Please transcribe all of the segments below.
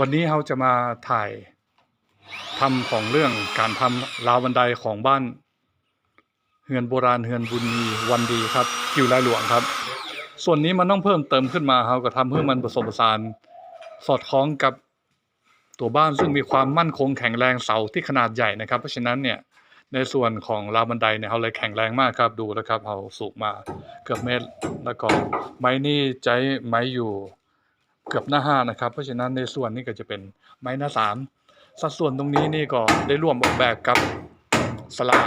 วันนี้เราจะมาถ่ายทำของเรื่องการทำราวบันไดของบ้านเฮือนโบราณเฮือนบุญมีวันดีครับกิวลายหลวงครับ ส่วนนี้มันต้องเพิ่มเติมขึ้นมาเราก็ทำเพื่อมันผสมผสานสอดคล้องกับตัวบ้านซึ่งมีความมั่นคงแข็งแรงเสาที่ขนาดใหญ่นะครับ เพราะฉะนั้นเนี่ยในส่วนของราวบันไดเนี่ยเราเลยแข็งแรงมากครับดูนะครับเราสูงมาเกือบเมตรแล้วก็ไม้นี่ใจไม้อยู่ เกือบหน้าห้านะครับ เพราะฉะนั้นในส่วนนี้ก็จะเป็นไม้หน้าสามสัดส่วนตรงนี้นี่ก็ได้ร่วมออกแบบกับสลา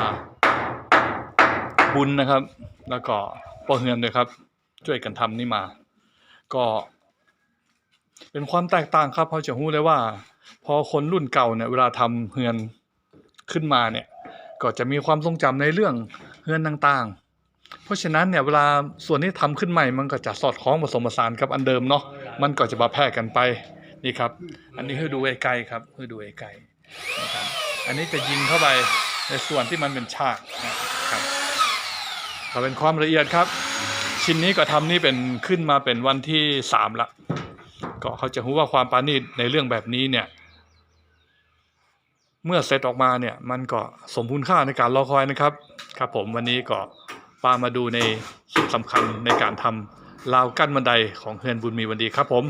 บุญนะครับ แล้วก็ปอเฮือนด้วยครับ ช่วยกันทำนี่มา ก็ เป็นความแตกต่างครับเพราะจะรู้เลยว่า พอคนรุ่นเก่าเนี่ยเวลาทำเฮือนขึ้นมาเนี่ย ก็จะมีความทรงจำในเรื่องเฮือนต่างๆ เพราะฉะนั้นเนี่ยเวลาส่วนที่ทำขึ้นใหม่มันก็จะสอดคล้องผสมผสานกับอันเดิมเนาะมันก็จะมาแพร่กันไปนี่ครับ อันนี้ให้ดูไกลๆครับให้ดูไกลๆนะครับอันนี้จะยิงเข้าไปในส่วนที่มันเป็นฉากนะครับก็เป็นความละเอียดครับ ชิ้นนี้ก็ทำนี่เป็นขึ้นมาเป็นวันที่สามละก็เขาจะรู้ว่าความปาณีตในเรื่องแบบนี้เนี่ยเมื่อเสร็จออกมาเนี่ยมันก็สมคุณค่าในการรอคอยนะครับ ครับผมวันนี้ก็ ปามาดูในส่งสำคัญในการทำราวกั้นบันไดของเฮือนบุญมีวันดีครับผม